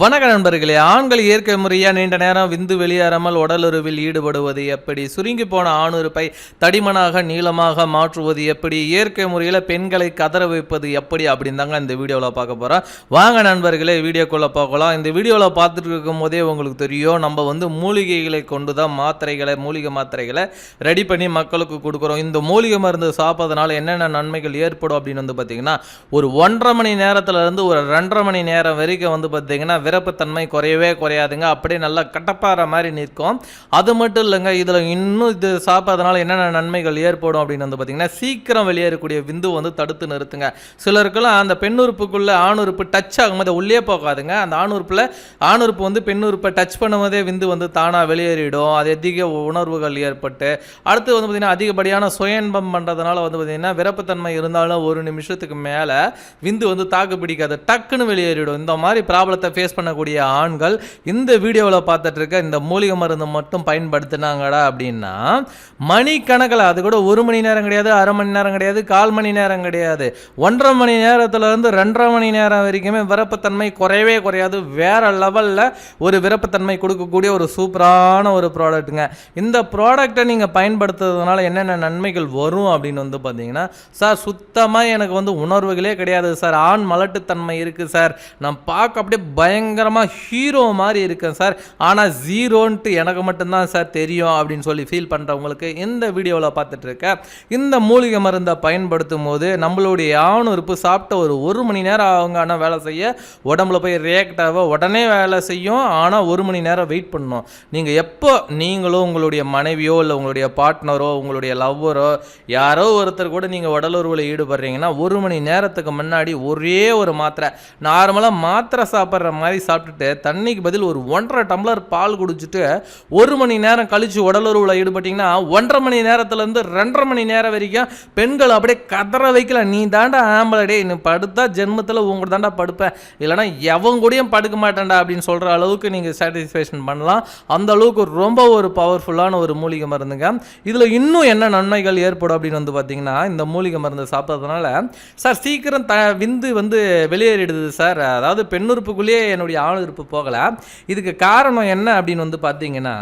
வணக்க நண்பர்களே ஆண்கள் இயற்கை முறையாக நீண்ட நேரம் விந்து வெளியேறாமல் உடலுறவில் ஈடுபடுவது எப்படி? சுருங்கி போன ஆணுறுப்பை தடிமனாக நீளமாக மாற்றுவது எப்படி? இயற்கை முறையில் பெண்களை கதற வைப்பது எப்படி? அப்படின்னு தாங்க இந்த வீடியோவில் பார்க்க போகிறோம் வாங்க நண்பர்களே வீடியோக்குள்ளே பார்க்கலாம் இந்த வீடியோவில் பார்த்துட்டு இருக்கும் போதே உங்களுக்கு தெரியும் நம்ம வந்து மூலிகைகளை கொண்டு தான் மாத்திரைகளை மூலிகை மாத்திரைகளை ரெடி பண்ணி மக்களுக்கு கொடுக்குறோம். இந்த மூலிகை மருந்து சாப்பிட்றதுனால என்னென்ன நன்மைகள் ஏற்படும் அப்படின்னு வந்து பார்த்திங்கன்னா ஒரு ஒன்றரை மணி நேரத்துலேருந்து ஒரு ரெண்டரை மணி நேரம் வரைக்கும் வந்து பார்த்தீங்கன்னா விரப்புத்தன்மை குறையவே குறையாதுங்க. அப்படியே நல்லா கட்டப்பாற மாதிரி நிற்கும். அது மட்டும் இல்லைங்க இதில் இன்னும் இது சாப்பிட்றதுனால என்னென்ன நன்மைகள் ஏற்படும் அப்படின்னு வந்து பார்த்தீங்கன்னா சீக்கிரம் வெளியேறக்கூடிய விந்து வந்து தடுத்து நிறுத்துங்க. சிலருக்கெல்லாம் அந்த பெண்ணுறுப்புக்குள்ளே ஆணுறுப்பு டச் ஆகும்போது உள்ளே போகாதுங்க. அந்த ஆணுறுப்பில் ஆணுறுப்பு வந்து பெண்ணுறுப்பை டச் பண்ணும்போதே விந்து வந்து தானாக வெளியேறிடும். அது அதிக உணர்வுகள் ஏற்பட்டு அடுத்து வந்து பார்த்திங்கன்னா அதிகப்படியான சுயன்பம் பண்ணுறதுனால வந்து பார்த்திங்கன்னா விரப்புத்தன்மை இருந்தாலும் ஒரு நிமிஷத்துக்கு மேலே விந்து வந்து தாக்கு பிடிக்காது. டக்குன்னு வெளியேறிடும். இந்த மாதிரி ப்ராப்ளத்தை ஃபேஸ் பண்ணக்கூடிய ஆண்கள் இந்த வீடியோவில் பார்த்துட்டு இருக்க இந்த மூலிகை மருந்து மட்டும் பயன்படுத்தினாங்கடா அப்படின்னா மணிக்கணக்கில் அது கூட ஒரு மணி நேரம் கிடையாது அரை மணி நேரம் கிடையாது கால் மணி நேரம் கிடையாது. ஒன்றரை மணி நேரத்துலேருந்து ரெண்டரை மணி நேரம் வரைக்குமே விரப்பத்தன்மை குறையவே குறையாது. வேறு லெவலில் ஒரு விரப்பத்தன்மை கொடுக்கக்கூடிய ஒரு சூப்பரான ஒரு ப்ராடக்ட்டுங்க. இந்த ப்ராடக்ட்டை நீங்கள் பயன்படுத்துறதுனால என்னென்ன நன்மைகள் வரும் அப்படின்னு வந்து பார்த்தீங்கன்னா சார் சுத்தமாக எனக்கு வந்து உணர்வுகளே கிடையாது சார். ஆண் மலட்டுத்தன்மை இருக்குது சார். நான் பார்க்க அப்படியே பயங்கரமாக ஹீரோ மாதிரி இருக்கேன் சார் ஆனால் ஜீரோன்ட்டு எனக்கு மட்டும்தான் சார் தெரியும் அப்படின்னு சொல்லி ஃபீல் பண்ணுறவங்களுக்கு இந்த வீடியோவில் பார்த்துட்ருக்கேன் இந்த மூலிகை மருந்தை பயன்படுத்தும் போது நம்மளுடைய ஆணுறுப்பு சாப்பிட்ட ஒரு ஒரு மணி நேரம் அவங்க ஆனால் வேலை செய்ய உடம்புல போய் ரியாக்ட் ஆக உடனே வேலை செய்யும். ஆனால் ஒரு மணி நேரம் வெயிட் பண்ணணும் நீங்கள் எப்போ நீங்களோ உங்களுடைய மனைவியோ இல்லை உங்களுடைய பார்ட்னரோ உங்களுடைய லவ்வரோ யாரோ ஒருத்தர் கூட நீங்கள் உடலுறவில் ஈடுபடுறீங்கன்னா ஒரு மணி நேரத்துக்கு முன்னாடி ஒரே ஒரு மாத்திரை. நார்மலாக மாத்திரை சாப்பிட்ற மாதிரி மாதிரி சாப்பிட்டுட்டு தண்ணிக்கு பதில் ஒரு ஒன்றரை டம்ளர் பால் குடிச்சிட்டு ஒரு மணி நேரம் கழித்து உடலுறவில் ஈடுபட்டீங்கன்னா ஒன்றரை மணி நேரத்துலேருந்து ரெண்டரை மணி நேரம் வரைக்கும் பெண்கள் அப்படியே கதற வைக்கல. நீ தாண்டா ஆம்பளடே நீ படுத்தா ஜென்மத்தில் உங்கள்கிட்ட தாண்டா படுப்பேன். இல்லைனா எவன் கூடயும் படுக்க மாட்டேன்டா அப்படின்னு சொல்கிற அளவுக்கு நீங்கள் சாட்டிஸ்ஃபேக்ஷன் பண்ணலாம். அந்த அளவுக்கு ரொம்ப ஒரு பவர்ஃபுல்லான ஒரு மூலிகை மருந்துங்க. இதில் இன்னும் என்ன நன்மைகள் ஏற்படும் அப்படின்னு வந்து பார்த்தீங்கன்னா இந்த மூலிகை மருந்து சாப்பிட்றதுனால சார் சீக்கிரம் த விந்து வந்து வெளியேறிடுது சார். அதாவது பெண்ணுறுப்புக்குள்ளேயே என்னுடைய ஆண் உறுப்பு போகலை. இதுக்கு காரணம் என்ன அப்படின்னு வந்து பார்த்தீங்கன்னா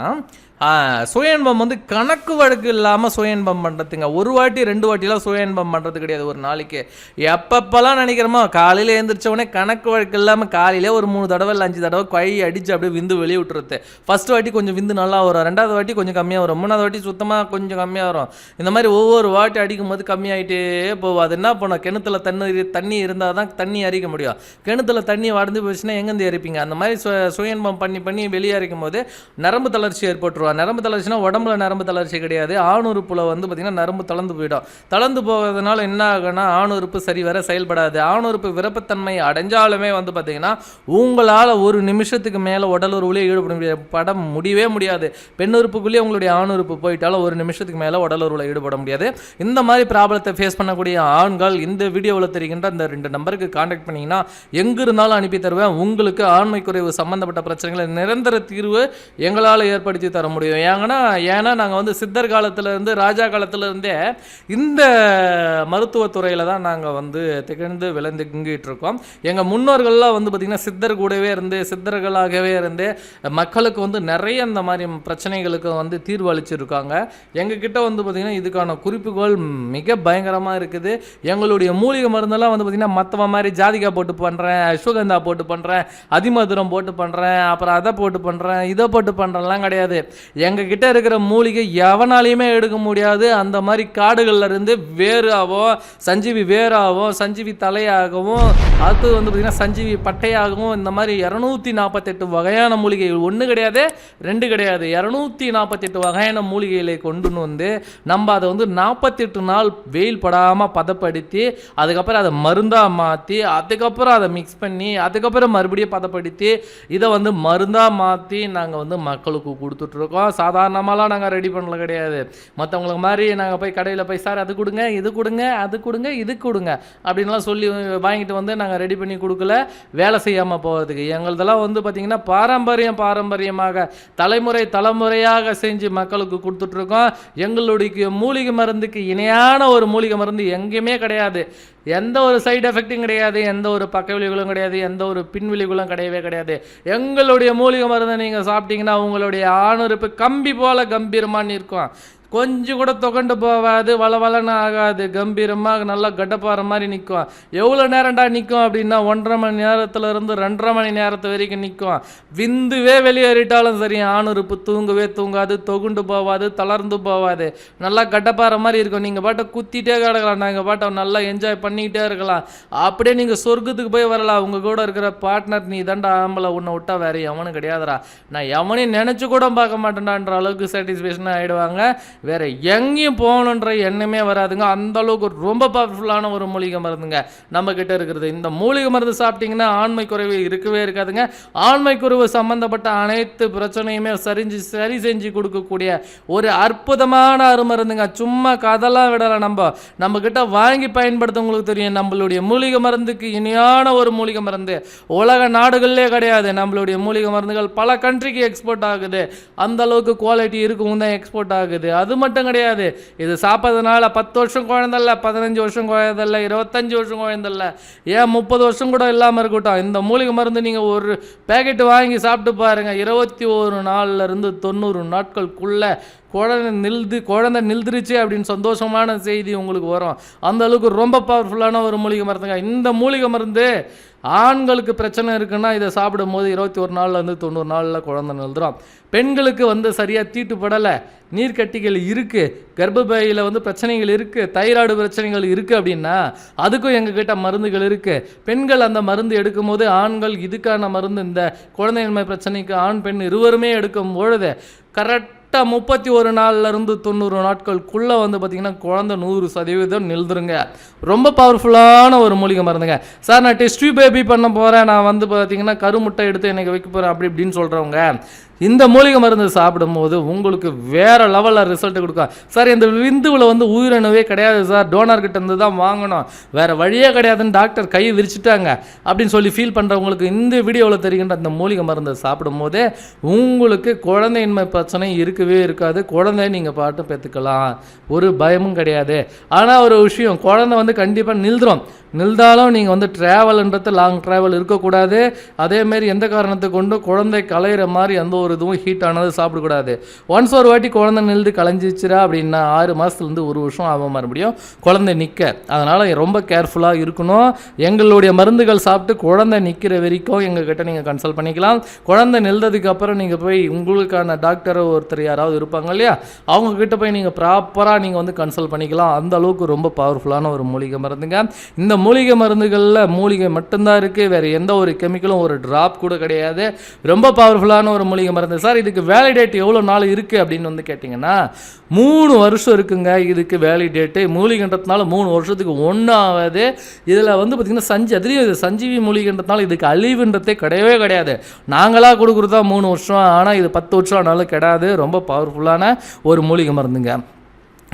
சுயன்பம் வந்து கணக்கு வழக்கு இல்லாமல் சுயன்பம் பண்ணுறதுங்க ஒரு வாட்டி ரெண்டு வாட்டிலாம் சுயன்பம் பண்ணுறது கிடையாது. ஒரு நாளைக்கு. எப்பப்பெல்லாம் நினைக்கிறோமோ காலையில் எழுந்திரிச்ச உடனே கணக்கு வழக்கு இல்லாமல் காலையிலே ஒரு மூணு தடவை இல்லை அஞ்சு தடவை கை அடித்து அப்படியே விந்து வெளியே விட்டுறது. ஃபஸ்ட் வாட்டி கொஞ்சம் விந்து நல்லா வரும். ரெண்டாவது வாட்டி கொஞ்சம் கம்மியாக வரும். மூணாவது வாட்டி சுத்தமாக கொஞ்சம் கம்மியாக வரும். இந்த மாதிரி ஒவ்வொரு வாட்டி அடிக்கும் போது கம்மியாயிட்டே போகும். அது என்ன பண்ணும்? கிணத்துல தண்ணி தண்ணி இருந்தால் தான் தண்ணி அரிக்க முடியும். கிணத்துல தண்ணி வடந்து போச்சுன்னா எங்கேருந்து எரிப்பீங்க அந்த மாதிரி சு சுயன்பம் பண்ணி பண்ணி வெளியே அரிக்கும் போது நரம்பு தளர்ச்சி ஏற்பட்டுருவாங்க நரம்பு தளர்ச்சினா உடம்புல நரம்பு தளர்ச்சி கிடையாது. ஆணுறுப்பில் வந்து பார்த்திங்கன்னா நரம்பு தளர்ந்து போயிடும். தளர்ந்து போகிறதுனால என்ன ஆகுனா ஆணுறுப்பு சரி வர செயல்படாது. ஆணுறுப்பு விருப்பத்தன்மை அடைஞ்சாலுமே வந்து பார்த்திங்கன்னா உங்களால் ஒரு நிமிஷத்துக்கு மேலே உடலுறவுலேயே ஈடுபட முடியாது. பட முடியவே முடியாது. பெண்ணுறுப்புக்குள்ளேயே உங்களுடைய ஆணுறுப்பு போயிட்டாலும் ஒரு நிமிஷத்துக்கு மேலே உடலுறவில் ஈடுபட முடியாது. இந்த மாதிரி ப்ராப்ளத்தை ஃபேஸ் பண்ணக்கூடிய ஆண்கள் இந்த வீடியோவில் தெரிகின்ற இந்த ரெண்டு நம்பருக்கு காண்டாக்ட் பண்ணிங்கன்னா எங்கே இருந்தாலும் அனுப்பி தருவேன். உங்களுக்கு ஆண்மை குறைவு சம்மந்தப்பட்ட பிரச்சனைகளை நிரந்தர தீர்வு எங்களால் ஏற்படுத்தி தர முடியும். ஏங்கன்னா ஏன்னா நாங்கள் வந்து சித்தர் காலத்துலேருந்து ராஜா காலத்துலேருந்தே இந்த மருத்துவத்துறையில் தான் நாங்கள் வந்து திகழ்ந்து விளைந்துங்கிட்டு இருக்கோம். எங்கள் முன்னோர்கள்லாம் வந்து பார்த்திங்கன்னா சித்தர் கூடவே இருந்து சித்தர்களாகவே இருந்து மக்களுக்கு வந்து நிறைய இந்த மாதிரி பிரச்சனைகளுக்கு வந்து தீர்வு அளிச்சிருக்காங்க. எங்ககிட்ட வந்து பார்த்திங்கன்னா இதுக்கான குறிப்புகள் மிக பயங்கரமாக இருக்குது. எங்களுடைய மூலிகை மருந்தெல்லாம் வந்து பார்த்திங்கன்னா மற்றவன் மாதிரி ஜாதிகா போட்டு பண்ணுறேன் அஸ்வகந்தா போட்டு பண்ணுறேன் அதிமதுரம் போட்டு பண்ணுறேன் அப்புறம் அதை போட்டு பண்ணுறேன் இதை போட்டு பண்ணுறேன்லாம் கிடையாது. எங்ககிட்ட இருக்கிற மூலிகை எவனாலையுமே எடுக்க முடியாது. அந்த மாதிரி காடுகள்ல இருந்து வேறாகவும் சஞ்சீவி வேறாகவும் சஞ்சீவி தலையாகவும் அடுத்து வந்து பார்த்திங்கன்னா சஞ்சீவி பட்டையாகவும் இந்த மாதிரி இரநூத்தி நாற்பத்தெட்டு வகையான மூலிகைகள். ஒன்று கிடையாது ரெண்டு கிடையாது. இரநூத்தி நாற்பத்தெட்டு வகையான மூலிகைகளை கொண்டு வந்து நம்ம அதை வந்து நாற்பத்தெட்டு நாள் வெயில் படாமல் பதப்படுத்தி அதுக்கப்புறம் அதை மருந்தாக மாற்றி அதுக்கப்புறம் அதை மிக்ஸ் பண்ணி அதுக்கப்புறம் மறுபடியும் பதப்படுத்தி இதை வந்து மருந்தாக மாற்றி நாங்கள் வந்து மக்களுக்கு கொடுத்துட்ருக்கோம் சாதாரணமாலாம் நாங்கள் ரெடி பண்ணல கிடையாது. மற்றவங்களுக்கு மாதிரி நாங்கள் போய் கடையில் போய் சார் அது கொடுங்க இது கொடுங்க அது கொடுங்க இது கொடுங்க அப்படின்லாம் சொல்லி வாங்கிட்டு வந்து நாங்கள் ரெடி பண்ணி கொடுக்கல. வேலை செய்யாமல் போகிறதுக்கு எங்களதெல்லாம் வந்து பார்த்திங்கன்னா பாரம்பரியம் பாரம்பரியமாக தலைமுறை தலைமுறையாக செஞ்சு மக்களுக்கு கொடுத்துட்ருக்கோம் எங்களுடைய மூலிகை மருந்துக்கு இணையான ஒரு மூலிகை மருந்து எங்கேயுமே கிடையாது. எந்த ஒரு சைடு எஃபெக்ட்டும் கிடையாது எந்த ஒரு பக்க விளைவுகளும் கிடையாது எந்த ஒரு பின் விளைவுகளும் கிடையவே கிடையாது. எங்களுடைய மூலிகை மருந்தை நீங்கள் சாப்பிட்டீங்கன்னா உங்களுடைய ஆணுறுப்பு கம்பி போல கம்பீரமாக இருக்கும் கொஞ்சம் கூட தொகண்டு போகாது வளவலன்னு ஆகாது கம்பீரமாக நல்லா கட்டப்பாற மாதிரி நிற்கும் எவ்வளோ நேரம்டா நிற்கும் அப்படின்னா ஒன்றரை மணி நேரத்தில் இருந்து ரெண்டரை மணி நேரத்து வரைக்கும் நிற்கும் விந்துவே வெளியேறிட்டாலும் சரி ஆணுறுப்பு தூங்கவே தூங்காது தொகுண்டு போகாது தளர்ந்து போகாது நல்லா கட்டப்பாற மாதிரி இருக்கும். நீங்கள் பாட்டை குத்திட்டே கிடக்கலாம். நாங்கள் பாட்டை நல்லா என்ஜாய் பண்ணிக்கிட்டே இருக்கலாம். அப்படியே நீங்கள் சொர்க்கத்துக்கு போய் வரலாம். உங்கள் கூட இருக்கிற பார்ட்னர் நீ தாண்டா ஆம்பளை உன்னை விட்டா வேற எவனும் கிடையாதுடா. நான் எவனையும் நினச்சி கூட பார்க்க மாட்டேன்டான்ற அளவுக்கு சாட்டிஸ்ஃபேக்ஷனாக ஆகிடுவாங்க வேறு எங்கேயும் போகணுன்ற எண்ணமே வராதுங்க. அந்த அளவுக்கு ரொம்ப பவர்ஃபுல்லான ஒரு மூலிகை மருந்துங்க. நம்மக்கிட்ட இருக்கிறது. இந்த மூலிகை மருந்து சாப்பிட்டீங்கன்னா ஆண்மை குறைவு இருக்கவே இருக்காதுங்க. ஆண்மை குறைவு சம்மந்தப்பட்ட அனைத்து பிரச்சனையுமே சரிஞ்சு சரி செஞ்சு கொடுக்கக்கூடிய ஒரு அற்புதமான அருமருந்துங்க. சும்மா கதெல்லாம் விடலை நம்ம. நம்மக்கிட்ட வாங்கி பயன்படுத்தவங்களுக்கு தெரியும். நம்மளுடைய மூலிகை மருந்துக்கு இனியான ஒரு மூலிகை மருந்து. உலக நாடுகள்லே கிடையாது. நம்மளுடைய மூலிகை மருந்துகள் பல கண்ட்ரிக்கு எக்ஸ்போர்ட் ஆகுது. அந்த அளவுக்கு குவாலிட்டி இருக்கும் தான் எக்ஸ்போர்ட் ஆகுது. அது மட்டும் கிடையாது. இது சாப்பிட்றதுனால பத்து வருஷம் குழந்தைல்ல பதினஞ்சு வருஷம் குழந்தல்ல இருபத்தஞ்சி வருஷம் குழந்தல்ல. ஏன் முப்பது வருஷம் கூட இல்லாமல் இருக்கட்டும். இந்த மூலிகை மருந்து நீங்கள் ஒரு பேக்கெட் வாங்கி சாப்பிட்டு பாருங்கள் இருபத்தி ஒரு நாள்ல இருந்து தொண்ணூறு நாட்களுக்குள்ள குழந்தை நில்து குழந்தை நில்திருச்சு அப்படின்னு சந்தோஷமான செய்தி உங்களுக்கு வரும். அந்த அளவுக்கு ரொம்ப பவர்ஃபுல்லான ஒரு மூலிகை மருந்துங்க. இந்த மூலிகை மருந்து ஆண்களுக்கு பிரச்சனை இருக்குன்னா இதை சாப்பிடும்போது இருபத்தி ஒரு நாள்லேருந்து தொண்ணூறு நாளில் குழந்தை நில்துரும் பெண்களுக்கு வந்து சரியாக தீட்டுப்படலை நீர்க்கட்டிகள் இருக்குது கர்ப்பப்பையில் வந்து பிரச்சனைகள் இருக்குது தைராய்டு பிரச்சனைகள் இருக்குது அப்படின்னா அதுக்கும் எங்ககிட்ட மருந்துகள் இருக்குது பெண்கள் அந்த மருந்து எடுக்கும்போது ஆண்கள் இதுக்கான மருந்து இந்த குழந்தையின்மை பிரச்சனைக்கு ஆண் பெண் இருவருமே எடுக்கும் பொழுது கரெக்ட் கரெக்டாக முப்பத்தி ஒரு நாள்ல இருந்து தொண்ணூறு நாட்களுக்குள்ளே வந்து பார்த்திங்கன்னா குழந்தை நூறு சதவீதம் நில்துருங்க ரொம்ப பவர்ஃபுல்லான ஒரு மூலிகை மருந்துங்க. சார் நான் டெஸ்ட் பேபி பண்ண போகிறேன் நான் வந்து பார்த்தீங்கன்னா கருமுட்டை எடுத்து எனக்கு வைக்க போகிறேன் அப்படி இப்படின்னு சொல்கிறவங்க இந்த மூலிகை மருந்து சாப்பிடும்போது உங்களுக்கு வேறு லெவலில் ரிசல்ட் கொடுக்கும். சார் இந்த விந்துவில் வந்து உயிரினவே கிடையாது சார் டோனர் இருந்து தான் வாங்கணும். வேறு வழியே கிடையாதுன்னு டாக்டர் கை விரிச்சிட்டாங்க. அப்படின்னு சொல்லி ஃபீல் பண்ணுறவங்களுக்கு இந்த வீடியோவில் தெரிகின்ற அந்த மூலிகை மருந்தை சாப்பிடும்போது உங்களுக்கு குழந்தையின்மை பிரச்சனை இருக்கவே இருக்காது. குழந்தைய நீங்கள் பாட்டு பெற்றுக்கலாம் ஒரு பயமும் கிடையாது. ஆனால் ஒரு விஷயம் குழந்தை வந்து கண்டிப்பாக நில்துரும் நில்தாலும் நீங்கள் வந்து ட்ராவல்ன்றது லாங் ட்ராவல் இருக்கக்கூடாது. அதேமாரி எந்த காரணத்தை கொண்டு குழந்தை கலையிற மாதிரி எந்த ஒரு இதுவும் ஹீட் ஆனது சாப்பிடக்கூடாது. ஒன்ஸ் ஒரு வாட்டி குழந்தை நில்து கலைஞ்சிச்சிரா அப்படின்னா ஆறு மாதத்துலேருந்து ஒரு வருஷம் ஆகும் மறுபடியும் குழந்தை நிற்க அதனால் ரொம்ப கேர்ஃபுல்லாக இருக்கணும். எங்களுடைய மருந்துகள் சாப்பிட்டு குழந்தை நிற்கிற வரைக்கும் எங்ககிட்ட நீங்கள் கன்சல்ட் பண்ணிக்கலாம். குழந்தை நில்லதுக்கப்புறம் நீங்கள் போய் உங்களுக்கான டாக்டர் ஒருத்தர் யாராவது இருப்பாங்க இல்லையா? அவங்க கிட்ட போய் நீங்கள் ப்ராப்பராக நீங்கள் வந்து கன்சல்ட் பண்ணிக்கலாம். அந்த அளவுக்கு ரொம்ப பவர்ஃபுல்லான ஒரு மூலிகை மருந்துங்க. இந்த மூலிகை மருந்துகளில் மூலிகை மட்டும்தான் இருக்குது வேறு எந்த ஒரு கெமிக்கலும் ஒரு ட்ராப் கூட கிடையாது. ரொம்ப பவர்ஃபுல்லான ஒரு மூலிகை மருந்து. சார் இதுக்கு வேலிடேட் எவ்வளோ நாள் இருக்குது அப்படின்னு வந்து கேட்டிங்கன்னா மூணு வருஷம் இருக்குங்க இதுக்கு வேலிடேட்டு மூலிகைன்றதுனால மூணு வருஷத்துக்கு ஒன்றும் ஆகாது இதில் வந்து பார்த்திங்கன்னா சஞ்சி அதுலேயும் இது சஞ்சீவி மூலிகைன்றதுனால இதுக்கு அழிவுன்றதே கிடையவே கிடையாது. நாங்களாக கொடுக்குறதா மூணு வருஷம். ஆனால் இது பத்து வருஷம் ஆனாலும் கிடையாது ரொம்ப பவர்ஃபுல்லான ஒரு மூலிகை மருந்துங்க.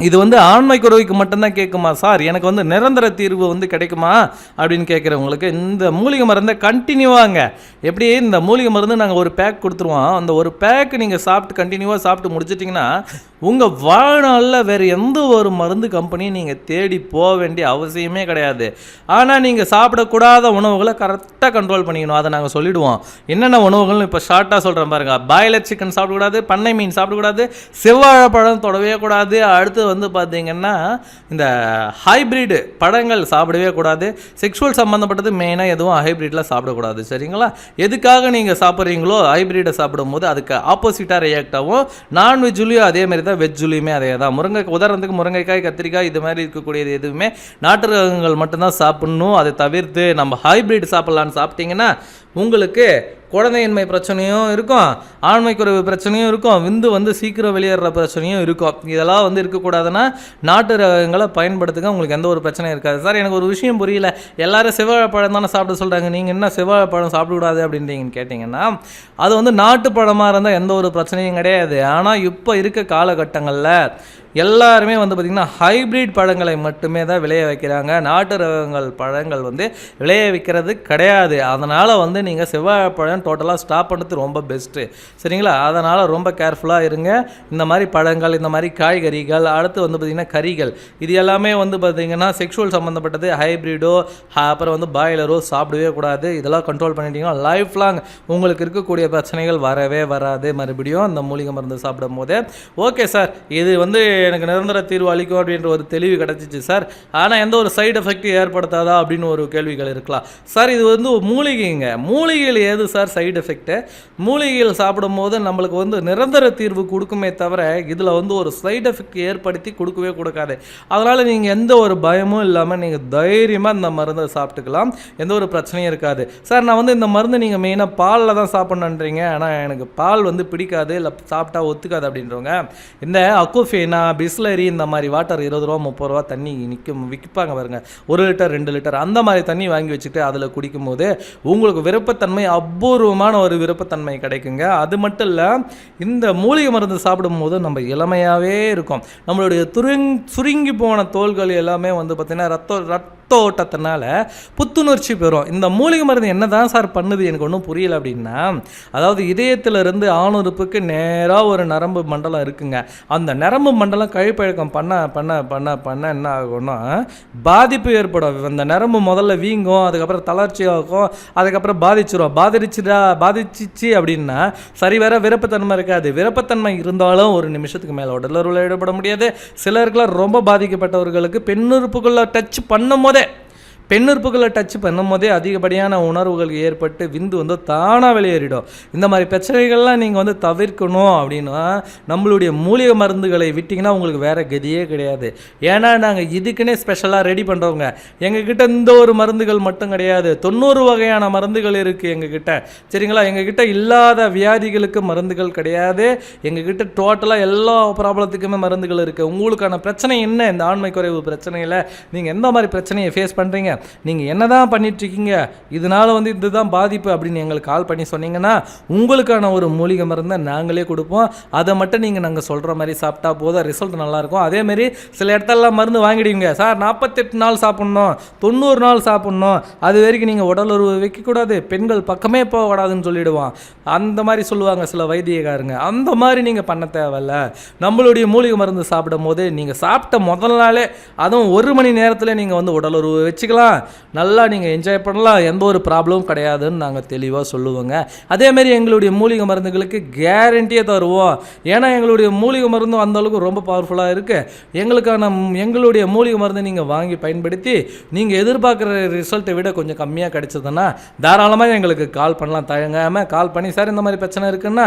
இது வந்து ஆண்மை குறைவுக்கு மட்டும்தான் கேட்குமா? சார் எனக்கு வந்து நிரந்தர தீர்வு வந்து கிடைக்குமா? அப்படின்னு கேட்குறவங்களுக்கு இந்த மூலிகை மருந்தை கண்டினியூவாங்க எப்படி இந்த மூலிகை மருந்து நாங்கள் ஒரு பேக் கொடுத்துருவோம். அந்த ஒரு பேக் நீங்கள் சாப்பிட்டு கண்டினியூவாக சாப்பிட்டு முடிச்சிட்டிங்கன்னா உங்கள் வாழ்நாளில் வேறு எந்த ஒரு மருந்து கம்பெனியும் நீங்கள் தேடி போக வேண்டிய அவசியமே கிடையாது. ஆனால் நீங்கள் சாப்பிடக்கூடாத உணவுகளை கரெக்டாக கண்ட்ரோல் பண்ணிக்கணும். அதை நாங்கள் சொல்லிவிடுவோம் என்னென்ன உணவுகள்னு இப்போ ஷார்ட்டாக சொல்கிறேன் பாருங்கள் பாய்லர் சிக்கன் சாப்பிடக்கூடாது பண்ணை மீன் சாப்பிடக்கூடாது செவ்வாழைப்பழம் தொடவே கூடாது அடுத்து வந்து பார்த்தீங்கன்னா இந்த ஹைப்ரிட் பழங்கள் சாப்பிடவே கூடாது. செக்ஷுவல் சம்மந்தப்பட்டது மெயினாக எதுவும் ஹைப்ரிட்லாம் சாப்பிடக்கூடாது. சரிங்களா? எதுக்காக நீங்கள் சாப்பிட்றீங்களோ ஹைப்ரிட்டை சாப்பிடும்போது அதுக்கு ஆப்போசிட்டாக ரியாக்ட் ஆகும் நான்வெஜ்ஜுலையும் அதே மாதிரி தான் வெஜ்ஜுலேயுமே அதே தான். முருங்கை உதாரணத்துக்கு முருங்கைக்காய் கத்திரிக்காய் இது மாதிரி இருக்கக்கூடியது எதுவுமே நாட்டு ரகங்கள் மட்டும்தான் சாப்பிடணும். அதை தவிர்த்து நம்ம ஹைப்ரிட் சாப்பிட்லான்னு சாப்பிட்டீங்கன்னா உங்களுக்கு குழந்தையின்மை பிரச்சனையும் இருக்கும் ஆண்மை குறைவு பிரச்சனையும் இருக்கும் விந்து வந்து சீக்கிரம் வெளியேற பிரச்சனையும் இருக்கும். இதெல்லாம் வந்து இருக்கக்கூடாதுன்னா நாட்டு ரகங்களை பயன்படுத்துங்க உங்களுக்கு எந்த ஒரு பிரச்சனையும் இருக்காது. சார் எனக்கு ஒரு விஷயம் புரியல. எல்லாரும் செவ்வாழைப்பழம் தானே சாப்பிட சொல்கிறாங்க நீங்கள் என்ன செவ்வாழைப்பழம் சாப்பிடக்கூடாது அப்படின்றீங்கன்னு கேட்டிங்கன்னா அது வந்து நாட்டு பழமாக இருந்தால் எந்த ஒரு பிரச்சனையும் கிடையாது. ஆனால் இப்போ இருக்க காலகட்டங்களில் எல்லாருமே வந்து பார்த்திங்கன்னா ஹைப்ரிட் பழங்களை மட்டுமே தான் விளைய வைக்கிறாங்க. நாட்டு ரகங்கள் பழங்கள் வந்து விளைய வைக்கிறது கிடையாது. அதனால் வந்து நீங்கள் செவ்வாழை பழம் டோட்டலாக ஸ்டாப் பண்ணுறது ரொம்ப பெஸ்ட்டு சரிங்களா? அதனால் ரொம்ப கேர்ஃபுல்லாக இருங்க. இந்த மாதிரி பழங்கள் இந்த மாதிரி காய்கறிகள் அடுத்து வந்து பார்த்திங்கன்னா கறிகள். இது எல்லாமே வந்து பார்த்திங்கன்னா செக்ஷுவல் சம்மந்தப்பட்டது ஹைப்ரிடோ அப்புறம் வந்து பாய்லரோ சாப்பிடவே கூடாது. இதெல்லாம் கண்ட்ரோல் பண்ணிட்டீங்கன்னா லைஃப் லாங் உங்களுக்கு இருக்கக்கூடிய பிரச்சனைகள் வரவே வராது. மறுபடியும் அந்த மூலிகை மருந்து சாப்பிடும் போது ஓகே சார் இது வந்து எனக்கு நிரந்தர தீர்வு அளிக்கும் அப்படின்ற ஒரு தெளிவு கிடச்சிச்சு சார். ஆனால் எந்த ஒரு சைடு எஃபெக்ட் ஏற்படுத்தாதா அப்படின்னு ஒரு கேள்விகள் இருக்கலாம். சார் இது வந்து மூலிகைங்க. மூலிகையில் ஏது சார் சைடு எஃபெக்ட்டு மூலிகைகள் சாப்பிடும்போது நம்மளுக்கு வந்து நிரந்தர தீர்வு கொடுக்குமே தவிர இதில் வந்து ஒரு சைடு எஃபெக்ட் ஏற்படுத்தி கொடுக்கவே கொடுக்காது. அதனால் நீங்கள் எந்த ஒரு பயமும் இல்லாமல் நீங்கள் தைரியமாக இந்த மருந்தை சாப்பிட்டுக்கலாம். எந்த ஒரு பிரச்சனையும் இருக்காது. சார் நான் வந்து இந்த மருந்து நீங்கள் மெயினாக பாலில் தான் சாப்பிட்ணுன்றீங்க. ஆனால் எனக்கு பால் வந்து பிடிக்காது இல்லை சாப்பிட்டா ஒத்துக்காது அப்படின்றவங்க இந்த அக்குஃபேனா பிஸ்லரி இந்த மாதிரி வாட்டர் இருபது ரூபா முப்பது ரூபா தண்ணி நிற்கும் விற்பாங்க பாருங்க. ஒரு லிட்டர் ரெண்டு லிட்டர் அந்த மாதிரி தண்ணி வாங்கி வச்சுட்டு அதில் குடிக்கும்போது உங்களுக்கு விருப்பத்தன்மை அபூர்வமான ஒரு விருப்பத்தன்மை கிடைக்குங்க. அது மட்டும் இல்லை இந்த மூலிகை மருந்து சாப்பிடும்போது நம்ம இளமையாகவே இருக்கும். நம்மளுடைய துருங் சுருங்கி போன தோள்கள் எல்லாமே வந்து பார்த்திங்கன்னா ரத்த ரத்த ஓட்டத்தினால புத்துணர்ச்சி பெறும். இந்த மூலிகை மருந்து என்ன தான் சார் பண்ணுது எனக்கு ஒன்றும் புரியல அப்படின்னா அதாவது இதயத்திலிருந்து ஆணுறுப்புக்கு நேராக ஒரு நரம்பு மண்டலம் இருக்குங்க. அந்த நரம்பு மண்டலம் கழிப்பழக்கம் பண்ண பண்ண பண்ண பண்ண என்ன ஆகும்னா பாதிப்பு ஏற்படும். அந்த நரம்பு முதல்ல வீங்கும் அதுக்கப்புறம் தளர்ச்சி ஆகும் அதுக்கப்புறம் பாதிச்சிடும் பாதிச்சுடா பாதிச்சிச்சு அப்படின்னா சரி வேற விருப்பத்தன்மை இருக்காது. விருப்பத்தன்மை இருந்தாலும் ஒரு நிமிஷத்துக்கு மேலே உடலுறவில் ஈடுபட முடியாது. சிலருக்குலாம் ரொம்ப பாதிக்கப்பட்டவர்களுக்கு பெண்ணுறுப்புக்குள்ள டச் பண்ணும் போதே で பெண்ணுறுப்புகளை டச் பண்ணும்போதே அதிகப்படியான உணர்வுகள் ஏற்பட்டு விந்து வந்து தானாக வெளியேறிடும். இந்த மாதிரி பிரச்சனைகள்லாம் நீங்கள் வந்து தவிர்க்கணும் அப்படின்னா நம்மளுடைய மூலிகை மருந்துகளை விட்டிங்கன்னா உங்களுக்கு வேறு கதியே கிடையாது. ஏன்னா நாங்கள் இதுக்குன்னே ஸ்பெஷலாக ரெடி பண்ணுறவங்க எங்ககிட்ட இந்த ஒரு மருந்துகள் மட்டும் கிடையாது. தொண்ணூறு வகையான மருந்துகள் இருக்குது எங்ககிட்ட. சரிங்களா? எங்ககிட்ட இல்லாத வியாதிகளுக்கு மருந்துகள் கிடையாது. எங்ககிட்ட டோட்டலாக எல்லா ப்ராப்ளத்துக்குமே மருந்துகள் இருக்குது உங்களுக்கான பிரச்சனை என்ன? இந்த ஆண்மை குறைவு பிரச்சனையில் நீங்கள் எந்த மாதிரி பிரச்சனையை ஃபேஸ் பண்ணுறீங்க நீங்கள் என்ன தான் பண்ணிட்டுருக்கீங்க? இதனால் வந்து இதுதான் பாதிப்பு அப்படின்னு எங்களுக்கு கால் பண்ணி சொன்னீங்கன்னா உங்களுக்கான ஒரு மூலிகை மருந்தை நாங்களே கொடுப்போம். அதை மட்டும் நீங்கள் நாங்கள் சொல்கிற மாதிரி சாப்பிட்டா போதும். ரிசல்ட் நல்லாயிருக்கும். அதேமாரி சில இடத்துலலாம் மருந்து வாங்கிடுவீங்க. சார் நாற்பத்தெட்டு நாள் சாப்பிட்ணும். தொண்ணூறு நாள் சாப்பிட்ணும். அது வரைக்கும் நீங்கள் உடல் உறவு வைக்கக்கூடாது. பெண்கள் பக்கமே போகக்கூடாதுன்னு சொல்லிவிடுவான் அந்த மாதிரி சொல்லுவாங்க சில வைத்தியக்காரங்க. அந்த மாதிரி நீங்கள் பண்ண தேவையில்ல. நம்மளுடைய மூலிகை மருந்து சாப்பிடும் போது நீங்கள் சாப்பிட்ட முதல் நாளே அதுவும் ஒரு மணி நேரத்தில் நீங்கள் வந்து உடல் உறவு வச்சுக்கலாம். நல்லா நீங்கள் என்ஜாய் பண்ணலாம். எந்த ஒரு ப்ராப்ளமும் கிடையாதுன்னு நாங்கள் தெளிவாக சொல்லுவோங்க. அதேமாரி எங்களுடைய மூலிகை மருந்துகளுக்கு கேரண்டியே தருவோம். ஏன்னா எங்களுடைய மூலிகை மருந்தும் அந்த அளவுக்கு ரொம்ப பவர்ஃபுல்லாக இருக்குது எங்களுக்கான எங்களுடைய மூலிகை மருந்து நீங்கள் வாங்கி பயன்படுத்தி நீங்கள் எதிர்பார்க்குற ரிசல்ட்டை விட கொஞ்சம் கம்மியாக கிடைச்சதுன்னா தாராளமாக எங்களுக்கு கால் பண்ணலாம். தயங்காமல் கால் பண்ணி சார் இந்த மாதிரி பிரச்சனை இருக்குன்னா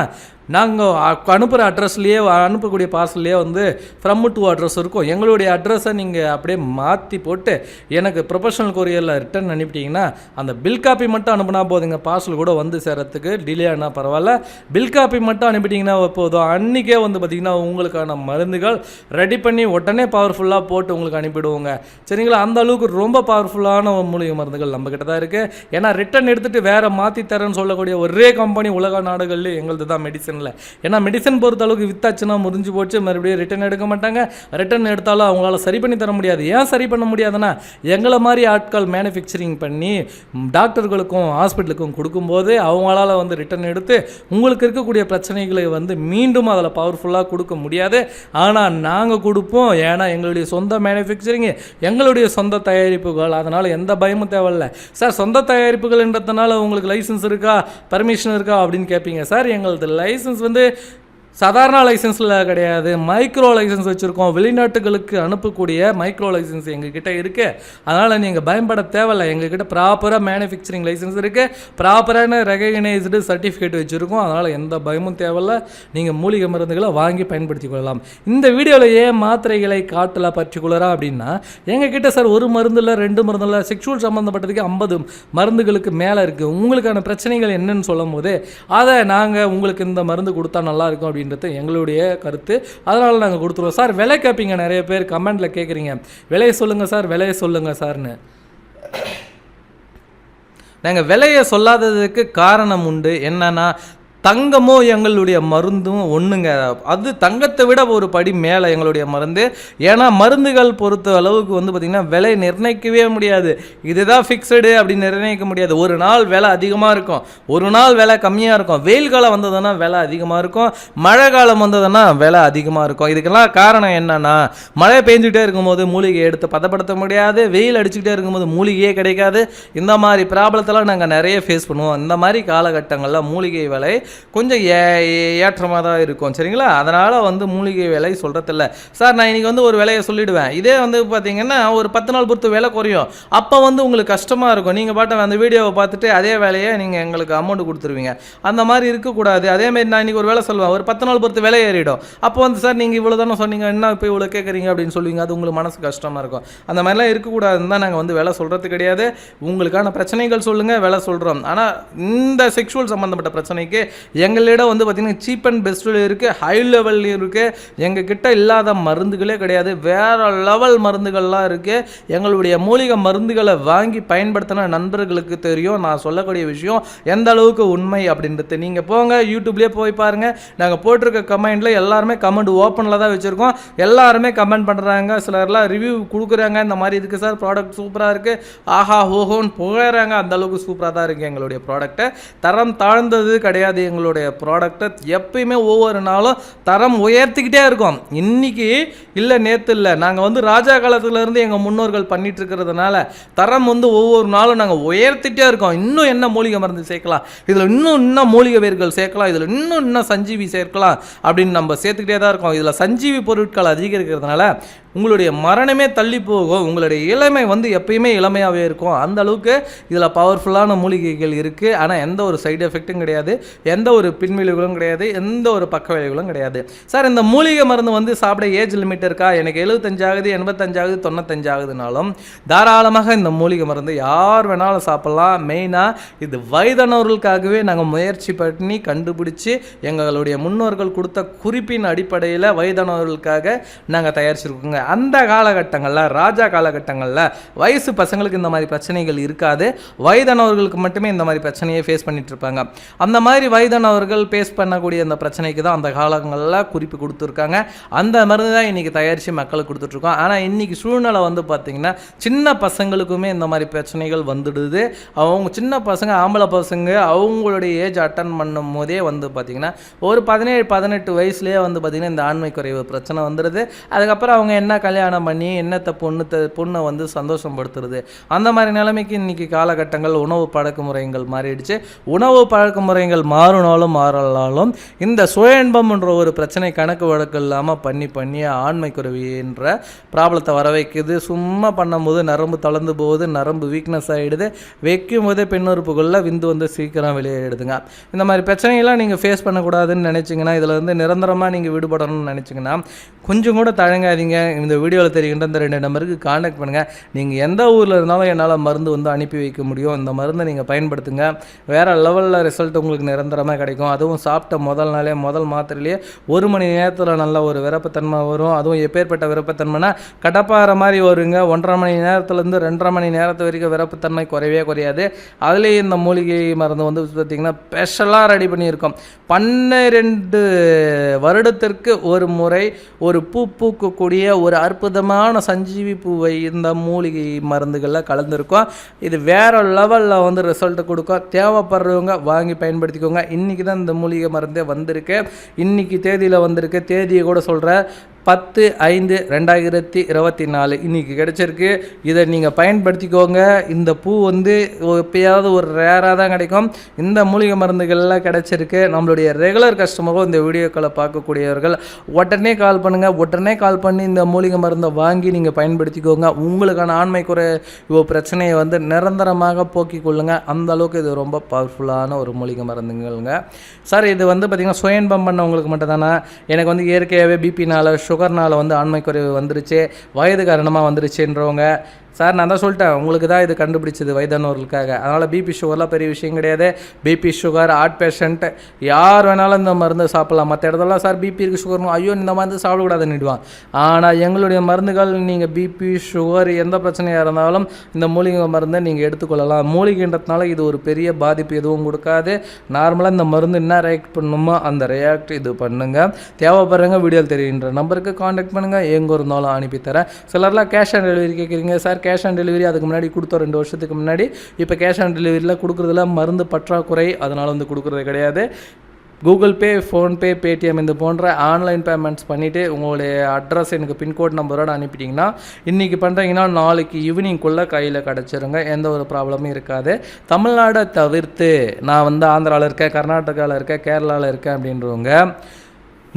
நாங்கள் அனுப்புகிற அட்ரஸ்லேயே அனுப்பக்கூடிய பார்சல்லையே வந்து ஃப்ரம் டு அட்ரஸ் இருக்கும். எங்களுடைய அட்ரஸை நீங்கள் அப்படியே மாற்றி போட்டு எனக்கு ப்ரொஃபஷனல் கொரியரில் ரிட்டர்ன் அனுப்பிட்டீங்கன்னா அந்த பில் காப்பி மட்டும் அனுப்புனா போதுங்க. பார்சல் கூட வந்து சேரத்துக்கு டிலே ஆனால் பரவாயில்ல. பில் காப்பி மட்டும் அனுப்பிட்டீங்கன்னா போதும். அன்றைக்கே வந்து பார்த்திங்கன்னா உங்களுக்கான மருந்துகள் ரெடி பண்ணி உடனே பவர்ஃபுல்லாக போட்டு உங்களுக்கு அனுப்பிடுவோங்க. சரிங்களா? அந்த அளவுக்கு ரொம்ப பவர்ஃபுல்லான மூலிகை மருந்துகள் நம்மக்கிட்ட தான் இருக்குது ஏன்னா ரிட்டர்ன் எடுத்துகிட்டு வேறு மாற்றி தரேன்னு சொல்லக்கூடிய ஒரே கம்பெனி உலக நாடுகள்லேயே எங்களது தான் மெடிசனில் ஏன்னா மெடிசன் பொறுத்த அளவுக்கு வித்தாச்சுன்னா முறிஞ்சு போச்சு மறுபடியும் ரிட்டர்ன் எடுக்க மாட்டாங்க. ரிட்டர்ன் எடுத்தாலும் அவங்களால சரி பண்ணி தர முடியாது. ஏன் சரி பண்ண முடியாதுன்னா எங்களை மாதிரி ஆட்கள் மேனுஃபேக்சரிங் பண்ணி டாக்டர்களுக்கும் ஹாஸ்பிட்டலுக்கும் கொடுக்கும்போது அவங்களால வந்து ரிட்டர்ன் எடுத்து உங்களுக்கு இருக்கக்கூடிய பிரச்சனைகளை வந்து மீண்டும் அதில் பவர்ஃபுல்லாக கொடுக்க முடியாது. ஆனால் நாங்கள் கொடுப்போம். ஏன்னா எங்களுடைய சொந்த மேனுஃபேக்சரிங்கு எங்களுடைய சொந்த தயாரிப்புகள். அதனால் எந்த பயமும் தேவையில்ல. சார் சொந்த தயாரிப்புகள்ன்றதுனால உங்களுக்கு லைசன்ஸ் இருக்கா? பர்மிஷன் இருக்கா? அப்படின்னு கேட்பீங்க சார் எங்களது லைசன்ஸ் வந்து சாதாரண லைசன்ஸில் கிடையாது. மைக்ரோ லைசன்ஸ் வச்சுருக்கோம். வெளிநாட்டுகளுக்கு அனுப்பக்கூடிய மைக்ரோ லைசன்ஸ் எங்ககிட்ட இருக்குது அதனால் நீங்கள் பயன்பட தேவையில்லை. எங்ககிட்ட ப்ராப்பராக மேனுஃபேக்சரிங் லைசன்ஸ் இருக்குது ப்ராப்பரான ரெகக்னைஸ்டு சர்டிஃபிகேட் வச்சுருக்கோம். அதனால் எந்த பயமும் தேவையில்ல. நீங்கள் மூலிகை மருந்துகளை வாங்கி பயன்படுத்தி கொள்ளலாம். இந்த வீடியோவில் ஏன் மாத்திரைகளை காட்டல பர்டிகுலராக அப்படின்னா எங்ககிட்ட சார் ஒரு மருந்தில் ரெண்டு மருந்தில் செக்ஷுவல் சம்மந்தப்பட்டதுக்கு ஐம்பது மருந்துகளுக்கு மேலே இருக்குது உங்களுக்கான பிரச்சனைகள் என்னன்னு சொல்லும் போது அதை நாங்கள் உங்களுக்கு இந்த மருந்து கொடுத்தா நல்லாயிருக்கும் அப்படின்னு அப்படின்றது எங்களுடைய கருத்து. அதனால் நாங்கள் கொடுத்துருவோம். சார் விலை கேட்பீங்க நிறைய பேர் கமெண்டில் கேட்குறீங்க விலையை சொல்லுங்கள் சார் விலையை சொல்லுங்கள் சார்னு. நாங்கள் விலையை சொல்லாததுக்கு காரணம் உண்டு. என்னன்னா தங்கமோ எங்களுடைய மருந்தும் ஒன்றுங்க அது தங்கத்தை விட ஒரு படி மேலே எங்களுடைய மருந்து. ஏன்னா மருந்துகள் பொறுத்த அளவுக்கு வந்து பார்த்திங்கன்னா விலை நிர்ணயிக்கவே முடியாது. இதுதான் ஃபிக்ஸடு அப்படின்னு நிர்ணயிக்க முடியாது. ஒரு நாள் விலை அதிகமாக இருக்கும். ஒரு நாள் விலை கம்மியாக இருக்கும். வெயில் காலம் வந்ததுன்னா விலை அதிகமாக இருக்கும். மழை காலம் வந்ததுன்னா விலை அதிகமாக இருக்கும். இதுக்கெல்லாம் காரணம் என்னன்னா மழை பெஞ்சிக்கிட்டே இருக்கும்போது மூலிகை எடுத்து பதப்படுத்த முடியாது. வெயில் அடிச்சுக்கிட்டே இருக்கும்போது மூலிகையே கிடைக்காது. இந்த மாதிரி ப்ராப்ளத்தெல்லாம் நாங்கள் நிறைய ஃபேஸ் பண்ணுவோம். இந்த மாதிரி காலகட்டங்களில் மூலிகை விலை கொஞ்சம் ஏ ஏற்றமாக தான் இருக்கும் சரிங்களா? அதனால் வந்து மூலிகை விலை சொல்கிறதில்ல சார் நான் இன்றைக்கி வந்து ஒரு விலையை சொல்லிவிடுவேன் இதே வந்து பார்த்தீங்கன்னா ஒரு பத்து நாள் பொறுத்து விலை குறையும். அப்போ வந்து உங்களுக்கு கஷ்டமாக இருக்கும். நீங்கள் பாட்டு அந்த வீடியோவை பார்த்துட்டு அதே வேலையை நீங்கள் எங்களுக்கு அமௌண்ட் கொடுத்துருவீங்க. அந்த மாதிரி இருக்கக்கூடாது. அதேமாரி நான் இன்னைக்கு ஒரு வேலை சொல்லுவேன். ஒரு பத்து நாள் பொறுத்து விலை ஏறிடும். அப்போ வந்து சார் நீங்கள் இவ்வளோ தானே சொன்னீங்க? என்ன இப்போ இவ்வளோ கேட்குறீங்க அப்படின்னு சொல்லுவீங்க. அது உங்களுக்கு மனசு கஷ்டமாக இருக்கும். அந்த மாதிரிலாம் இருக்கக்கூடாதுன்னு தான் நாங்கள் வந்து விலை சொல்கிறது கிடையாது. உங்களுக்கான பிரச்சனைகள் சொல்லுங்கள் விலை சொல்கிறோம் ஆனால் இந்த செக்ஷுவல் சம்மந்தப்பட்ட பிரச்சனைக்கு எங்களிடம் வந்து பார்த்திங்கன்னா சீப் அண்ட் பெஸ்ட்டில் இருக்குது ஹை லெவல்லையும் இருக்குது எங்கள் கிட்ட இல்லாத மருந்துகளே கிடையாது. வேறு லெவல் மருந்துகள்லாம் இருக்குது எங்களுடைய மூலிகை மருந்துகளை வாங்கி பயன்படுத்தின நண்பர்களுக்கு தெரியும். நான் சொல்லக்கூடிய விஷயம் எந்த அளவுக்கு உண்மை அப்படின்றது. நீங்கள் போங்க யூடியூப்லேயே போய் பாருங்கள் நாங்கள் போட்டிருக்க கமெண்டில் எல்லாருமே கமெண்ட் ஓப்பனில் தான் வச்சுருக்கோம். எல்லாருமே கமெண்ட் பண்ணுறாங்க சிலர்லாம் ரிவ்யூ கொடுக்குறாங்க. இந்த மாதிரி இருக்குது சார் ப்ராடக்ட் சூப்பராக இருக்குது ஆஹா ஓஹோன்னு புகழறாங்க. அந்தளவுக்கு சூப்பராக தான் இருக்குது எங்களுடைய ப்ராடக்ட்டை தரம் தாழ்ந்தது கிடையாது எங்களுடைய ப்ராடக்ட்டை எப்பயுமே ஒவ்வொரு நாளும் தரம் உயர்த்திக்கிட்டே இருக்கோம். இன்னைக்கு இல்லை நேற்று இல்லை. நாங்கள் வந்து ராஜா காலத்துலேருந்து எங்கள் முன்னோர்கள் பண்ணிட்டு இருக்கிறதுனால தரம் வந்து ஒவ்வொரு நாளும் நாங்கள் உயர்த்திட்டே இருக்கோம். இன்னும் என்ன மூலிகை மருந்து சேர்க்கலாம்? இதில் இன்னும் இன்னும் மூலிகை வேர்கள் சேர்க்கலாம்? இதில் இன்னும் இன்னும் சஞ்சீவி சேர்க்கலாம்? அப்படின்னு நம்ம சேர்த்துக்கிட்டே தான் இருக்கோம். இதில் சஞ்சீவி பொருட்கள் அதிகரிக்கிறதுனால உங்களுடைய மரணமே தள்ளி போகும் உங்களுடைய இளமை வந்து எப்பயுமே இளமையாகவே இருக்கும் அந்த அளவுக்கு இதில் பவர்ஃபுல்லான மூலிகைகள் இருக்குது ஆனால் எந்த ஒரு சைடு எஃபெக்ட்டும் கிடையாது. எந்த ஒரு பின்விளைவுகளும் கிடையாது. எந்த ஒரு பக்க விளைவுகளும் கிடையாது. சார் இந்த மூலிகை மருந்து வந்து சாப்பிட ஏஜ் லிமிட் இருக்கா? எனக்கு எழுபத்தஞ்சாகுது எண்பத்தஞ்சாகுது தொண்ணூத்தஞ்சாகுதுனாலும் தாராளமாக இந்த மூலிகை மருந்து யார் வேணாலும் சாப்பிட்லாம். மெயினாக இது வயதானவர்களுக்காகவே நாங்கள் முயற்சி பண்ணி கண்டுபிடிச்சி எங்களுடைய முன்னோர்கள் கொடுத்த குறிப்பின் அடிப்படையில் வயதானவர்களுக்காக நாங்கள் தயாரிச்சிருக்கோங்க. அந்த காலகட்டங்களில் ராஜா காலகட்டங்களில் வயசு பசங்களுக்கு இந்த மாதிரி பிரச்சனைகள் இருக்காது. வயதானவர்களுக்கு மட்டுமே இந்த மாதிரி பிரச்சனையை ஃபேஸ் பண்ணிட்டு இருப்பாங்க அந்த மாதிரி வயதானவர்கள் ஃபேஸ் பண்ணக்கூடிய அந்த பிரச்சனைக்கு தான் அந்த காலங்களில் குறிப்பு கொடுத்துருக்காங்க. அந்த மருந்து தான் இன்றைக்கி தயாரித்து மக்களுக்கு கொடுத்துட்ருக்கோம். ஆனால் இன்றைக்கி சூழ்நிலை வந்து பார்த்திங்கன்னா சின்ன பசங்களுக்குமே இந்த மாதிரி பிரச்சனைகள் வந்துடுது. அவங்க சின்ன பசங்க ஆம்பளை பசங்க அவங்களுடைய ஏஜ் அட்டன் பண்ணும் போதே வந்து பார்த்திங்கன்னா ஒரு பதினேழு பதினெட்டு வயசுலேயே வந்து பார்த்திங்கன்னா இந்த ஆண்மை குறைவு பிரச்சனை வந்துடுது. அதுக்கப்புறம் அவங்க என்ன என்ன கல்யாணம் பண்ணி என்னத்தை பொண்ணு த பொண்ணை வந்து சந்தோஷப்படுத்துறது? அந்த மாதிரி நிலைமைக்கு இன்றைக்கி காலகட்டங்கள் உணவு பழக்க முறைகள் மாறிடுச்சு. உணவு பழக்க முறைகள் மாறினாலும் மாறலாலும் இந்த சுயன்பம்ன்ற ஒரு பிரச்சனை கணக்கு வழக்கு இல்லாமல் பண்ணி பண்ணி ஆண்மை குறைவின்ற ப்ராப்ளத்தை வர வைக்குது. சும்மா பண்ணும்போது நரம்பு தளர்ந்து போகுது நரம்பு வீக்னஸ் ஆகிடுது வைக்கும் போதே பெண்ணுறுப்புகளில் விந்து வந்து சீக்கிரம் வெளியேடுதுங்க இந்த மாதிரி பிரச்சனையெல்லாம் நீங்கள் ஃபேஸ் பண்ணக்கூடாதுன்னு நினச்சிங்கன்னா இதில் வந்து நிரந்தரமாக நீங்கள் விடுபடணும்னு நினச்சிங்கன்னா கொஞ்சம் கூட தழங்காதீங்க இந்த வீடியோவில் தெரிகின்ற இந்த ரெண்டு நம்பருக்கு காண்டாக்ட் பண்ணுங்கள் நீங்கள் எந்த ஊரில் இருந்தாலும் என்னால் மருந்து வந்து அனுப்பி வைக்க முடியும். இந்த மருந்தை நீங்கள் பயன்படுத்துங்க. வேறு லெவலில் ரிசல்ட் உங்களுக்கு நிரந்தரமாக கிடைக்கும். அதுவும் சாப்பிட்ட முதல் நாளே முதல் மாத்திரையிலேயே ஒரு மணி நேரத்தில் நல்ல ஒரு விருப்பத்தன்மை வரும். அதுவும் எப்பேற்பட்ட விருப்பத்தன்மைனா கடப்பாறை மாதிரி வருங்க. ஒன்றரை மணி நேரத்துலேருந்து ரெண்டரை மணி நேரத்து வரைக்கும் விருப்பத்தன்மை குறையவே குறையாது. அதுலேயும் இந்த மூலிகை மருந்து வந்து பார்த்திங்கன்னா ஸ்பெஷலாக ரெடி பண்ணியிருக்கோம். பன்னிரெண்டு வருடத்திற்கு ஒரு முறை ஒரு பூ பூக்கக்கூடிய ஒரு ஒரு அற்புதமான சஞ்சீவி பூவை இந்த மூலிகை மருந்துகளில் கலந்துருக்கோம். இது வேறு லெவலில் வந்து ரிசல்ட்டு கொடுக்கும். தேவைப்படுறவங்க வாங்கி பயன்படுத்திக்கோங்க. இன்றைக்கி தான் இந்த மூலிகை மருந்தே வந்திருக்கு. இன்றைக்கி தேதியில் வந்திருக்கு. தேதியை கூட சொல்கிறேன் பத்து ஐந்து ரெண்டாயிரத்தி இருபத்தி நாலு இன்றைக்கி கிடச்சிருக்கு. இதை நீங்கள் பயன்படுத்திக்கோங்க. இந்த பூ வந்து எப்பயாவது ஒரு ரேராக தான் கிடைக்கும். இந்த மூலிகை மருந்துகள்லாம் கிடச்சிருக்கு. நம்மளுடைய ரெகுலர் கஸ்டமரும் இந்த வீடியோக்களை பார்க்கக்கூடியவர்கள் உடனே கால் பண்ணுங்கள் உடனே கால் பண்ணி இந்த மூலிகை மருந்தை வாங்கி நீங்கள் பயன்படுத்திக்கோங்க. உங்களுக்கான ஆண்மை குறை இவ்வளோ பிரச்சனையை வந்து நிரந்தரமாக போக்கிக் கொள்ளுங்கள் அந்த அளவுக்கு இது ரொம்ப பவர்ஃபுல்லான ஒரு மூலிகை மருந்துங்கள்ங்க. சார் இது வந்து பார்த்திங்கன்னா சுயன்பம் பண்ணவங்களுக்கு மட்டும் தானே? எனக்கு வந்து இயற்கையாகவே பிபினால் சுகர்னால் வந்து ஆண்மை குறைவு வந்துருச்சு. வயது காரணமாக வந்துருச்சுன்றவங்க சார் நான் தான் சொல்லிட்டேன் உங்களுக்கு தான் இது கண்டுபிடிச்சது வயதானவர்களுக்காக அதனால் பிபி சுகர்லாம் பெரிய விஷயம் கிடையாது. பிபி சுகர் ஹார்ட் பேஷண்ட் யார் வேணாலும் இந்த மருந்து சாப்பிட்லாம். மற்ற இடத்துலலாம் சார் பிபி இருக்குது சுகர் ஐயோ இந்த மருந்து சாப்பிடக்கூடாதுன்னுடுவான் ஆனால் எங்களுடைய மருந்துகள் நீங்கள் பிபி சுகர் எந்த பிரச்சனையாக இருந்தாலும் இந்த மூலிகை மருந்தை நீங்கள் எடுத்துக்கொள்ளலாம். மூலிகைன்றதுனால இது ஒரு பெரிய பாதிப்பு எதுவும் கொடுக்காது. நார்மலாக இந்த மருந்து என்ன ரியாக்ட் பண்ணுமோ அந்த ரியாக்ட் இது பண்ணுங்கள் தேவைப்படுறவங்க வீடியோ தெரியுன்ற நம்பருக்கு காண்டாக்ட் பண்ணுங்கள் எங்கே இருந்தாலும் அனுப்பித்தரேன். சிலர்லாம் கேஷ் ஆன் டெலிவரி கேட்குறீங்க சார் கேஷ் ஆன் டெலிவரி அதுக்கு முன்னாடி கொடுத்தோம் ரெண்டு வருஷத்துக்கு முன்னாடி. இப்போ கேஷ் ஆன் டெலிவரியில் கொடுக்குறதுல மருந்து பற்றாக்குறை அதனால் வந்து கொடுக்குறது கிடையாது. கூகுள் பே ஃபோன்பே பேடிஎம் இந்த போன்ற ஆன்லைன் பேமெண்ட்ஸ் பண்ணிவிட்டு உங்களுடைய அட்ரஸ் எனக்கு பின்கோட் நம்பரோடு அனுப்பிட்டிங்கன்னா இன்றைக்கி பண்ணுறீங்கன்னா நாளைக்கு ஈவினிங்குள்ளே கையில் கிடச்சிருங்க. எந்த ஒரு ப்ராப்ளமும் இருக்காது. தமிழ்நாடை தவிர்த்து நான் வந்து ஆந்திராவில் இருக்கேன் கர்நாடகாவில் இருக்கேன் கேரளாவில் இருக்கேன் அப்படின்றவங்க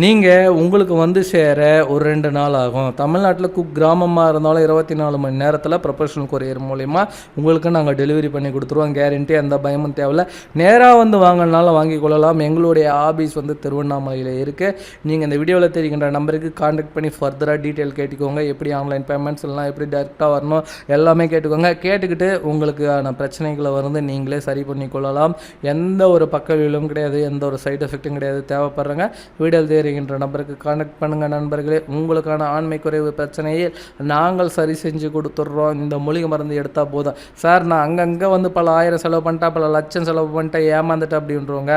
நீங்கள் உங்களுக்கு வந்து சேர ஒரு ரெண்டு நாள் ஆகும். தமிழ்நாட்டில் குக் கிராமமாக இருந்தாலும் இருபத்தி நாலு மணி நேரத்தில் ப்ரொஃபஷனல் கொரியர் மூலிமா உங்களுக்கு நாங்கள் டெலிவரி பண்ணி கொடுத்துருவோம். கேரண்டி எந்த பயமும் தேவையில்ல. நேராக வந்து வாங்கினாலும் வாங்கி கொள்ளலாம். எங்களுடைய ஆபீஸ் வந்து திருவண்ணாமலையில் இருக்குது நீங்கள் இந்த வீடியோவில் தெரிகின்ற நம்பருக்கு காண்டாக்ட் பண்ணி ஃபர்தராக டீட்டெயில் கேட்டுக்கோங்க. எப்படி ஆன்லைன் பேமெண்ட்ஸ் எல்லாம் எப்படி டேரெக்டாக வரணும் எல்லாமே கேட்டுக்கோங்க. கேட்டுக்கிட்டு உங்களுக்கான பிரச்சனைகளை வந்து நீங்களே சரி பண்ணி கொள்ளலாம். எந்த ஒரு பக்க விளைவும் கிடையாது. எந்த ஒரு சைட் எஃபெக்ட்டும் கிடையாது. தேவைப்படுறங்க வீடியோ தெரிகின்ற நபருக்கு கனெக்ட் பண்ணுங்கள் நண்பர்களே. உங்களுக்கான ஆண்மை குறைவு பிரச்சனையை நாங்கள் சரி செஞ்சு கொடுத்துட்றோம். இந்த மூலிகை மருந்து எடுத்தால் போதும். சார் நான் அங்கங்கே வந்து பல ஆயிரம் செலவு பண்ணிட்டேன் பல லட்சம் செலவு பண்ணிட்டேன் ஏமாந்துட்டேன் அப்படின்றவங்க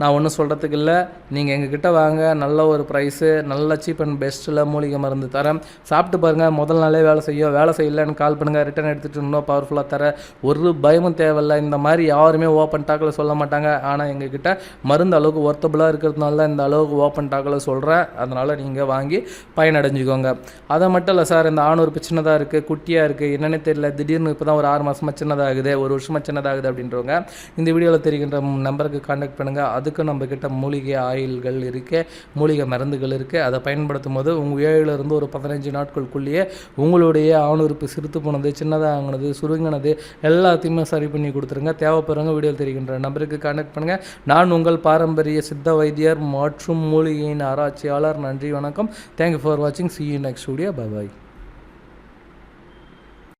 நான் ஒன்றும் சொல்கிறதுக்கு இல்லை. நீங்கள் எங்ககிட்ட வாங்க. நல்ல ஒரு ப்ரைஸு நல்ல சீப் அண்ட் பெஸ்ட்டில் மூலிகை மருந்து தரேன். சாப்பிட்டு பாருங்கள் முதல் நாளே வேலை செய்யும். வேலை செய்யலைன்னு கால் பண்ணுங்கள் ரிட்டன் எடுத்துகிட்டு இன்னும் பவர்ஃபுல்லாக தரேன் ஒரு பயமும் தேவையில்லை. இந்த மாதிரி யாருமே ஓப்பன் டாக்கில் சொல்ல மாட்டாங்க. ஆனால் எங்ககிட்ட மருந்து அளவுக்கு ஒர்த்தபுளாக இருக்கிறதுனால தான் இந்த அளவுக்கு ஓப்பன் டாக்கில் சொல்கிறேன் அதனால் நீங்கள் வாங்கி பயனடைஞ்சிக்கோங்க. அதை மட்டும் இல்லை சார் இந்த ஆணூர் சின்னதாக இருக்குது குட்டியாக இருக்குது என்னென்னு தெரியல. திடீர்னு இப்போ தான் ஒரு ஆறு மாதமாக சின்னதாகுது. ஒரு வருஷமாக சின்னதாகுது அப்படின்றவங்க இந்த வீடியோவில் தெரிகின்ற நம்பருக்கு கான்டாக்ட் பண்ணுங்கள் அது நம்ம கிட்ட மூலிகை ஆயில்கள் இருக்குது மூலிகை மருந்துகள் இருக்குது அதை பயன்படுத்தும் போது உங்கள் ஏழுலேருந்து ஒரு பதினஞ்சு நாட்களுக்குள்ளேயே உங்களுடைய ஆணுறுப்பு சிறுத்து போனது சின்னதாகினது சுருங்கினது எல்லாத்தையுமே சரி பண்ணி கொடுத்துருங்க. தேவைப்படுறவங்க வீடியோ தெரிகின்ற நம்பருக்கு கனெக்ட் பண்ணுங்கள் நான் உங்கள் பாரம்பரிய சித்த வைத்தியர் மற்றும் மூலிகையின் ஆராய்ச்சியாளர். நன்றி வணக்கம். தேங்க்யூ ஃபார் வாட்சிங் சி நெக்ஸ்ட் ஸ்டூடியோ பாய்